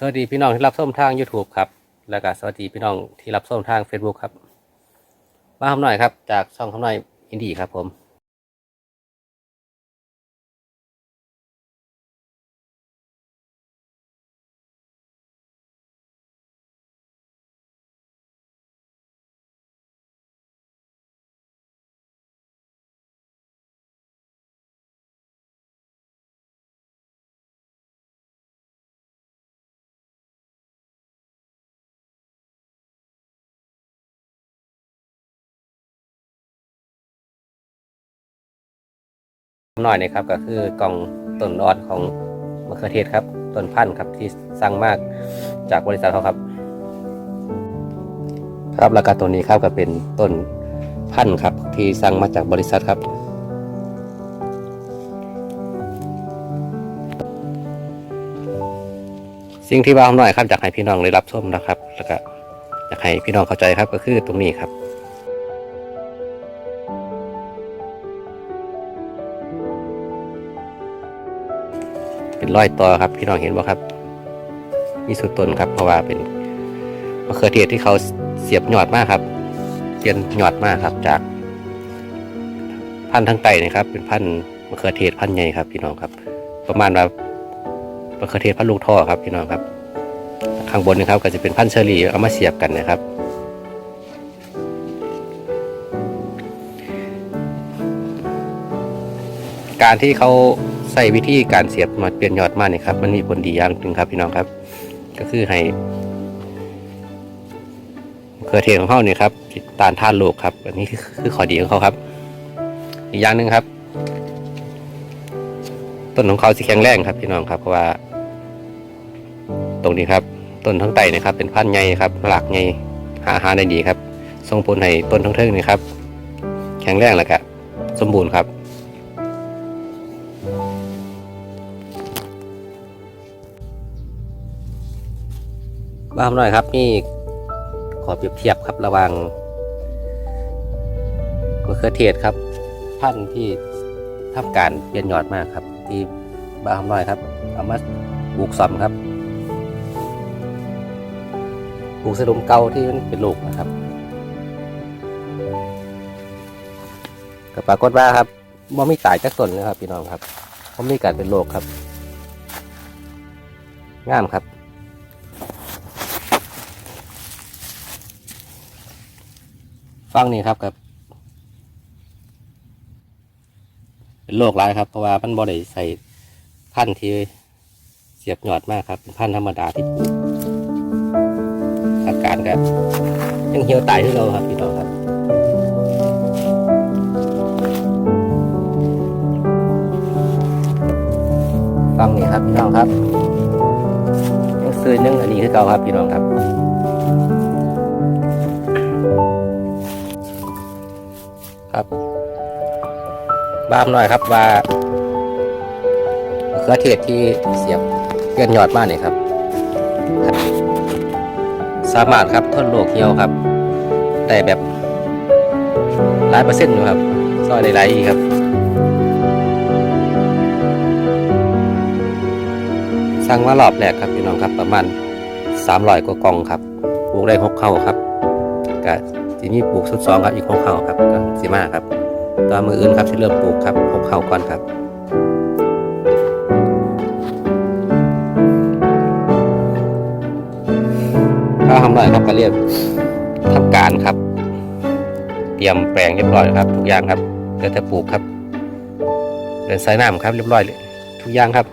สวัสดีพี่น้องที่รับชมทาง YouTube ครับ แล้วก็สวัสดีพี่น้องที่รับชมทาง Facebook ครับ มาคำหน่อยครับ จากช่องคำหน่อยอินดี้ครับผม หน่อยนะครับก็คือกล่องต้นอ่อนของมะเขือเทศครับต้นพันธุ์ครับที่สั่งมากจากบริษัทเขาครับ ครับแล้วก็ตัวนี้ครับก็เป็นต้นพันธุ์ครับที่สั่งมาจากบริษัทครับ สิ่งที่ว่าหน่อยครับอยากให้พี่น้องได้รับชมนะครับ แล้วก็อยากให้พี่น้องเข้าใจครับก็คือตรงนี้ครับ เป็นร้อยต่อครับ พี่น้องเห็นบ่ครับ มีสุดต้นครับ เพราะว่าเป็นมะเขือเทศที่เขาเสียบหยอดมากครับเสียนหยอดมากครับ จาก พันธุ์ทั้งไตนะครับ เป็นพันธุ์มะเขือเทศพันธุ์ใหญ่ครับ พี่น้องครับ ประมาณว่ามะเขือเทศพันธุ์ลูกท่อครับ พี่น้องครับ ข้างบนนะครับก็จะเป็นพันธุ์เชอรี่เอามาเสียบกันนะครับการที่เขา ส่วิธีการเสียบมาเปลี่ยนยอดมาเนี่ยครับ มันมีผลดีอย่างหนึ่งครับพี่น้องครับ ก็คือให้เครือเทศของเขาเนี่ยครับต้านทานโรคครับ อันนี้คือข้อดีของเขาครับ อีกอย่างหนึ่งครับ ต้นของเขาสิแข็งแรงครับ พี่น้องครับเพราะว่า ตรงนี้ครับ ต้นทั้งไตนะครับ เป็นพันธุ์ใหญ่ครับ หลักใหญ่หาอาหารได้ดีครับส่งผลให้ต้นทั้งเทิงนี่ครับ แข็งแรงแล้วก็สมบูรณ์ครับ บ้ามหน่อยครับนี่ขอเปรียบเทียบครับระว่างมะเขือเทศครับ พันธุ์ที่ทำการเปลี่ยนยอดมากครับ ที่บ้ามหน่อยครับเอามาปลูกซ้ำครับปลูกสะดุมเก่าที่มันเป็นลูกนะครับก็ปรากฏว่าครับบ่มีตายจากต้นนะครับพี่น้องครับบ่มีการเป็นโรคครับงามครับ ฟังนี่ครับกับเป็นโรคร้ายครับเพราะว่ามันบ่ได้ใส่พันธุ์ที่เสียบหยอดมากครับ เป็นพันธุ์ธรรมดาที่ปลูกอาการก็ยังเหี่ยวตายที่เราครับพี่น้องครับฟังนี่ครับพี่น้องครับยังซื้อนึ่งอันนี้คือเก่าครับพี่น้องครับ ครับบ้ามหน่อยครับว่ามะเขือเทศที่เสียบเกลื่อนยอดมากเนี่ครับ สามารถครับทนโรคเหี่ยวครับ ได้แบบร้อยเปอร์เซ็นต์อยู่ครับซอยได้หลายอีกครับสั่งมารอบแรกครับพี่น้องครับประมาณสามร้อยกว่ากล่องครับปลูกได้หกเข้าครับก็ ทีนี้ปลูกสุดสองครับอีกหกเข้าครับก็สีมาครับตอนมืออื่นครับที่เริ่มปลูกครับหกเข้าก่อนครับก็ทำหน่อยครับก็เรียกทำการครับ เตรียมแปลงเรียบร้อยครับ ทุกอย่างครับเดี๋ยวจะปลูกครับเดินสายน้ำครับเรียบร้อยเลยทุกอย่างครับ